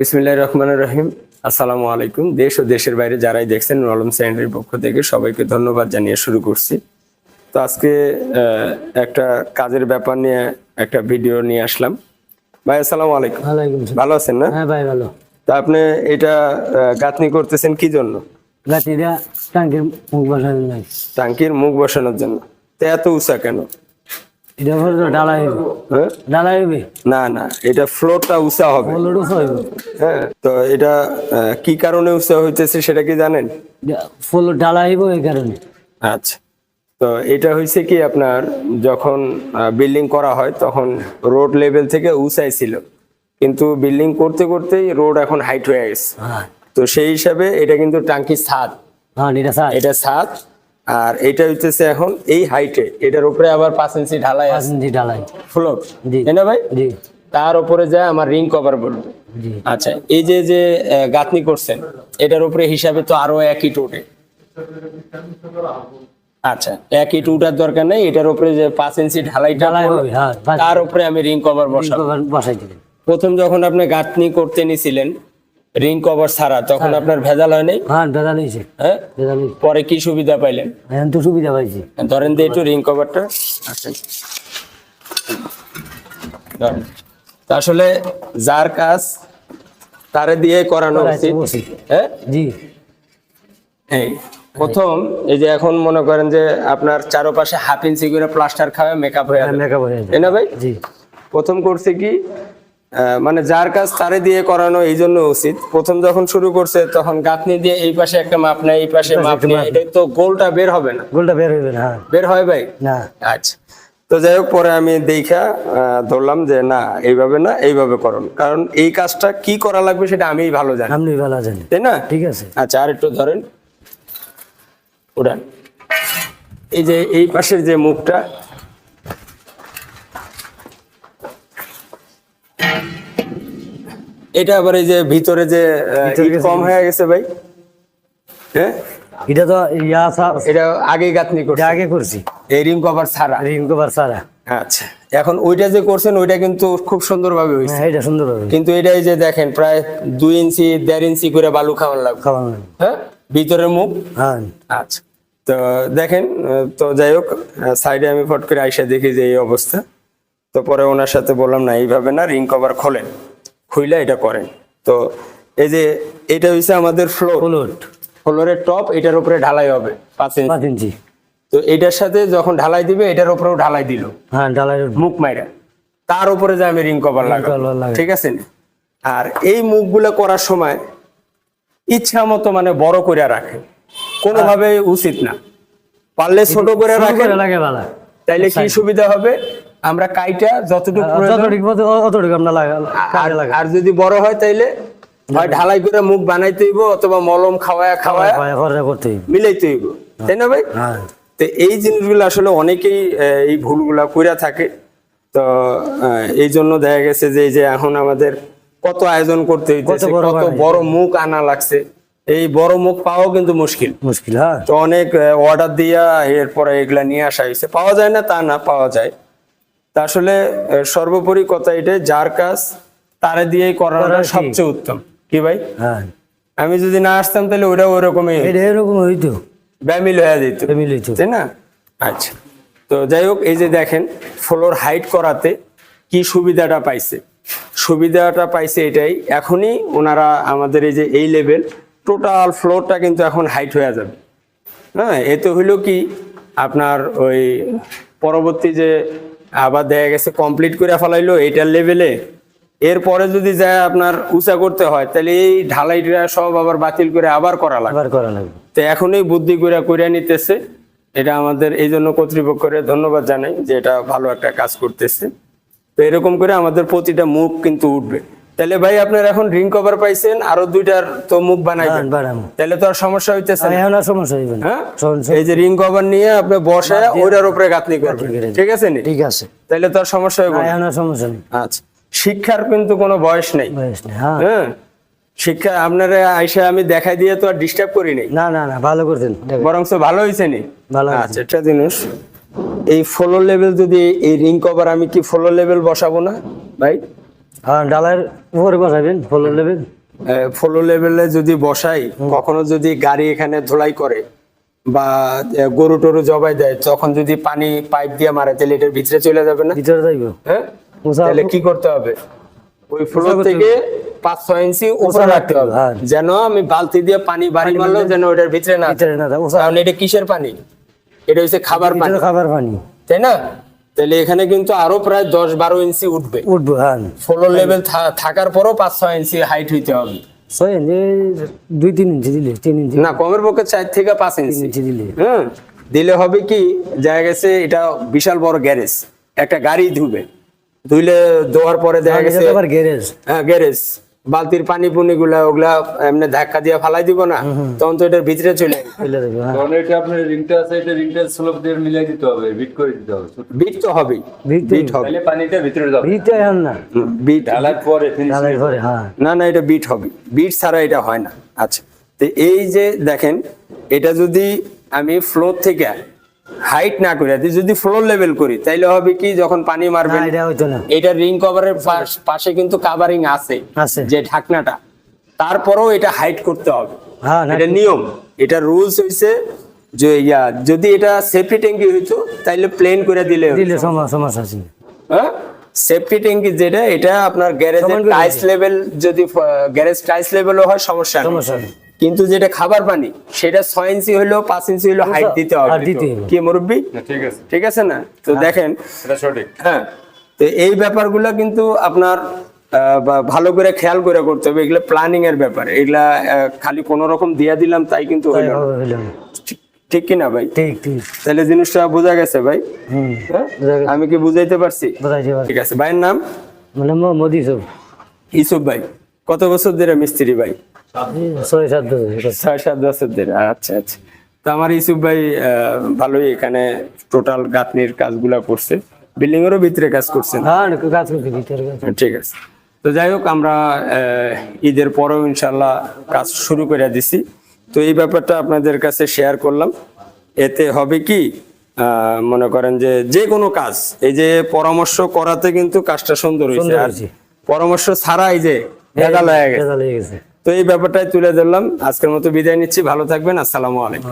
বিসমিল্লাহ রহমান রহিম। আসসালামু আলাইকুম। দেশ ও দেশের বাইরে যারাই দেখছেন নলম স্যান্ডের পক্ষ থেকে সবাইকে ধন্যবাদ জানিয়ে শুরু করছি। তো আজকে একটা কাজের ব্যাপার নিয়ে একটা ভিডিও নিয়ে আসলাম। ভাই আসসালামু আলাইকুম। ভালো আছেন না? হ্যাঁ ভাই ভালো। তা আপনি এটা গাঁথনি করতেছেন কি জন্য? গাছিরা ট্যাঙ্কের মুখ বসানো নাই টাঙ্কির মুখ বসানোর জন্য। তো এত উঁচা কেন? এটা হলো ডালা হইবে হ্যাঁ? ডালা হইবে না না এটা ফ্লোরটা উঁচা হবে। হলুডও হইবে হ্যাঁ তো এটা কি কারণে উঁচা হইতেছে সেটা কি জানেন? ফুল ডালা হইব এই কারণে। আচ্ছা তো এটা হয়েছে কি আপনার যখন বিল্ডিং করা হয় তখন রোড লেভেল থেকে উঁচাই ছিল। কিন্তু বিল্ডিং করতে করতেই রোড এখন হাইট হয়ে গেছে। হ্যাঁ। তো সেই হিসাবে এটা কিন্তু টাঙ্কি ছাদ। হ্যাঁ এটা স্যার এটা ছাদ আর এটা হইতেছে এখন এই হাইটে এটার উপরে আবার পাঁচ ইঞ্চি ঢালাই পাঁচ আছে। ইঞ্চি ডালাই ফ্লোর তাই না ভাই? জি। তার উপরে যায় আমার রিং কভার বলবে আচ্ছা এই যে যে গাঁথনি করছেন এটার উপরে হিসাবে তো আরও একই টোটে আচ্ছা একই টুটার দরকার নেই এটার উপরে যে পাঁচ ইঞ্চি ঢালাই হবে হ্যাঁ তার উপরে আমি রিং কভার বসাই দিবেন প্রথম যখন আপনি গাঁথনি করতে নিছিলেন রিং কভার ছাড়া তখন আপনার ভেজাল হয় নাই? হ্যাঁ বেদা লইছে হ্যাঁ? বেদা লইছে পরে কি সুবিধা পাইলেন? এখন তো সুবিধা পাইছি। ধরেন দিয়ে একটু রিং কভারটা আচ্ছা আসলে যার কাজ তারে দিয়ে করানো উচিত। হ্যাঁ? জি। এই প্রথম এই যে এখন মনে করেন যে আপনার চারপাশে হাফ ইঞ্চি করে প্লাস্টার খাওয়া মেকআপ হয়ে যাবে। মেকআপ হয়ে তাই না ভাই? জি। প্রথম করছে কি? মানে যার কাজ তারে দিয়ে করানো এই জন্য উচিত। প্রথম যখন শুরু করছে তখন গাঁথনি দিয়ে এই পাশে একটা মাপ নেয় এই পাশে মাপ নেয়। মাপ। এটা তো গোলটা বের হবে না। গোলটা বের হইবে না হ্যাঁ। বের হয় ভাই? না। আচ্ছা। তো যাই হোক পরে আমি দেখা ধরলাম যে না এইভাবে না এইভাবে করুন। কারণ এই কাজটা কি করা লাগবে সেটা আমিই ভালো জানি। আপনি ভালো জানেন তাই না? ঠিক আছে। আচ্ছা আর একটু ধরেন। উড়ান। এই যে এই পাশের যে মুখটা এটা আবার এই যে ভিতরে যে ভিতরে কম হয়ে গেছে ভাই। হ্যাঁ? এটা তো ইয়া সা- এটা আগে গাঁথনি করছে। আগে করছি। এই রিং কভার ছাড়া। রিং কভার সারা আচ্ছা। এখন ওইটা যে করছেন ওইটা কিন্তু খুব সুন্দরভাবে হয়েছে হ্যাঁ এটা সুন্দর হবে কিন্তু এটা এই যে দেখেন প্রায় দুই ইঞ্চি দেড় ইঞ্চি করে বালু খাওয়ান লাগবে। খাওয়ানো। হ্যাঁ? ভিতরের মুখ? হ্যাঁ। আচ্ছা। তো দেখেন তো যাই হোক সাইডে আমি ফট করে আইসা দেখি যে এই অবস্থা। তো পরে ওনার সাথে বললাম না এইভাবে না রিং কভার খোলেন। খুইলা এটা করেন। তো এই যে এটা হইছে আমাদের ফ্লোর ফ্লোরের টপ এটার উপরে ঢালাই হবে পাঁচ ইঞ্চি তো এটার সাথে যখন ঢালাই দিবে এটার উপরেও ঢালাই দিল। হ্যাঁ ডালাই মুখ মাইরা। তার উপরে যে আমি রিং কভার লাগাবো। ঠিক আছে আর এই মুখগুলো করার সময় ইচ্ছা মতো মানে বড় করে রাখে কোনোভাবে উচিত না। পারলে ছোট করে রাখে তাইলে কি সুবিধা হবে? আমরা কাইটা যতটুকু যতটুকু অতটুকু আমরা লাগা আর- যদি বড় হয় তাইলে হয় ঢালাই করে মুখ বানাইতে হইব অথবা মলম খাওয়ায়া খাওয়ায়া করতে। মিলাইতে হইব। তাই না ভাই? হ্যাঁ। তো এই জিনিসগুলো আসলে অনেকেই এই ভুলগুলা কইরা থাকে। তো এই জন্য দেখা গেছে যে এই যে এখন আমাদের কত আয়োজন করতে হইতেছে কত বড় বড় মুখ আনা লাগছে। এই বড় মুখ পাওয়াও কিন্তু মুশকিল। মুশকিল হ্যাঁ। তো অনেক অর্ডার দিয়া এরপরে এগুলা নিয়ে আসা হয়েছে পাওয়া যায় না তা না পাওয়া যায়। তা আসলে সর্বোপরি কথা এটা যার কাজ তারে দিয়েই করানোটা সবচেয়ে উত্তম। কি ভাই? হ্যাঁ। আমি যদি না আসতাম তাহলে ওটা ওরকমই এরকম হইতো। ব্যামিল হয়ে যেত। ফ্যামিলি হইতো। তাই না? আচ্ছা। তো যাই হোক এই যে দেখেন ফ্লোর হাইট করাতে কি সুবিধাটা পাইছে? সুবিধাটা পাইছে এটাই এখনই ওনারা আমাদের এই যে এই লেভেল টোটাল ফ্লোরটা কিন্তু এখন হাইট হয়ে যাবে। হ্যাঁ এতে হইল কি আপনার ওই পরবর্তী যে আবার দেখা গেছে কমপ্লিট করে ফেলাইলো এইটার লেভেলে এরপরে যদি যায় আপনার উঁচা করতে হয় তাহলে এই ঢালাইটা সব আবার বাতিল করে আবার করা লাগবে। আবার করা লাগবে। তো এখনই বুদ্ধি করে করে নিতেছে। এটা আমাদের এই জন্য কর্তৃপক্ষের ধন্যবাদ জানাই যে এটা ভালো একটা কাজ করতেছে। তো এরকম করে আমাদের প্রতিটা মুখ কিন্তু উঠবে। তাহলে ভাই আপনার এখন রিং কভার পাইছেন আরও দুইটার তো মুখ বানাইবেন হ্যাঁ, তাহলে তো আর সমস্যা হইতেছে না। এখন আর সমস্যা হইবে না। হ্যাঁ? এই যে রিং কভার নিয়ে আপনি বসায় ওইটার উপরে গাঁথনি করবেন। ঠিক আছে নি? ঠিক আছে। তাহলে তো আর সমস্যা হইব না। এখন আর সমস্যা নেই। আচ্ছা। শিক্ষার কিন্তু কোনো বয়স নেই। বয়স নেই হ্যাঁ। হ্যাঁ? শিক্ষা আপনারা আইসা আমি দেখাই দিয়ে তো আর ডিস্টার্ব করি নাই। না না না ভালো করতেন। বরং ভালো হয়েছে নি? ভালো। আচ্ছা একটা জিনিস এই ফ্লোর লেভেল যদি এই রিং কভার আমি কি ফ্লোর লেভেল বসাবো না ভাই? আর ডালার উপরে বসাবেন ফলো লেভেলে যদি বসাই কখনো যদি গাড়ি এখানে ধোলাই করে বা গরু টরু জবাই দেয় তখন যদি পানি পাইপ দিয়ে মারে তাহলে এটার ভিতরে চলে যাবে না? ভিতরে যাইব। হ্যাঁ? তাহলে কি করতে হবে? ওই ফ্লোর থেকে পাঁচ ছয় ইঞ্চি উপরে রাখতে হবে। হ্যাঁ। যেন আমি বালতি দিয়ে পানি বাড়ি মারলো যেন ওটার ভিতরে না ভিতরে না কারণ এটা কিসের পানি? এটা হচ্ছে খাবার পানি। খাবার পানি। তাই না? তাহলে এখানে কিন্তু আরও প্রায় দশ বারো ইঞ্চি উঠবে। উঠবে হ্যাঁ। ফ্লোর লেভেল থাকার পরও পাঁচ ছয় ইঞ্চি হাইট হইতে হবে। ছয় ইঞ্চি দুই তিন ইঞ্চি দিলে তিন ইঞ্চি না কমের পক্ষে চার থেকে পাঁচ ইঞ্চি ইঞ্চি দিলে। হ্যাঁ দিলে হবে কি জায়গা গেছে এটা বিশাল বড় গ্যারেজ একটা গাড়ি ধুবে। ধুইলে ধোয়ার পরে দেখা গেছে গ্যারেজ হ্যাঁ গ্যারেজ বালতির পানি পুনি গুলা ওগুলা এমনি ধাক্কা দিয়ে ফালাই দিব না তখন তো এটার ভিতরে চলে আসবে। ফেলে দেবে হ্যাঁ। কারণ এটা আপনার রিংটা আছে এটা রিংটা স্লোপ দিয়ে মিলাই দিতে হবে বিট করে দিতে হবে বিট তো হবেই ভিতরে বিট হবে। তাহলে পানিটা ভিতরে যাবে। ভিতরে হন না। বিট। ঢালার পরে ফিনিশ পরে হ্যাঁ। না না এটা বিট হবে। বিট ছাড়া এটা হয় না। আচ্ছা তো এই যে দেখেন এটা যদি আমি ফ্লোর থেকে হাইট না করে যদি ফ্লোর লেভেল করি তাইলে হবে কি যখন পানি মারবে এটা হইতো না। এটা রিং কভারের পাশে কিন্তু কাভারিং আছে আছে। যে ঢাকনাটা। তারপরেও এটা হাইট করতে হবে। হ্যাঁ এটা নিয়ম। এটা রুলস হইছে যে ইয়া যদি এটা সেফটি ট্যাঙ্কি হইতো তাইলে প্লেন করে দিলে দিলে সমস্যা সমস্যা আছে। হ্যাঁ? সেফটি ট্যাঙ্কি যেটা এটা আপনার গ্যারেজের করে টাইস লেভেল যদি গ্যারেজ টাইস লেভেলও হয় সমস্যা সমস্যা। কিন্তু যেটা খাবার পানি সেটা ছয় ইঞ্চি হইলেও পাঁচ ইঞ্চি হইলেও হাইট দিতে হবে। কি মুরব্বী? ঠিক আছে। ঠিক আছে না? তো দেখেন সঠিক। হ্যাঁ তো এই ব্যাপারগুলো কিন্তু আপনার আহ, ভালো করে খেয়াল করে করতে হবে। এগুলো প্ল্যানিং এর ব্যাপার। এগুলা খালি কোনো রকম দিয়া দিলাম তাই কিন্তু হইল হইল। ঠিক- কিনা ভাই? ঠিক ঠিক। তাহলে জিনিসটা বোঝা গেছে ভাই? হুম হ্যাঁ? আমি কি বুঝাইতে পারছি? ঠিক আছে। ভাইয়ের নাম? মানে ইসুফ ভাই কত বছর ধরে মিস্ত্রি ভাই? ছয় সাত বছর ছয় সাত বছর ধরে আচ্ছা আচ্ছা। তো আমার ইসুফ ভাই ভালোই এখানে টোটাল গাঁথনির কাজগুলা করছে। বিল্ডিং এরও ভিতরে কাজ করছেন। হ্যাঁ কাজ করতে ভিতরে ঠিক আছে। তো যাই হোক আমরা ঈদের পরেও ইনশাল্লাহ কাজ শুরু করে দিছি। তো এই ব্যাপারটা আপনাদের কাছে শেয়ার করলাম। এতে হবে কি আহ, মনে করেন যে যে কোনো কাজ এই যে পরামর্শ করাতে কিন্তু কাজটা সুন্দর হয়েছে। আর। পরামর্শ ছাড়া এই যে ভেজাল হয়ে গেছে। তো এই ব্যাপারটাই তুলে ধরলাম। আজকের মতো বিদায় নিচ্ছি। ভালো থাকবেন। আসসালামু আলাইকুম।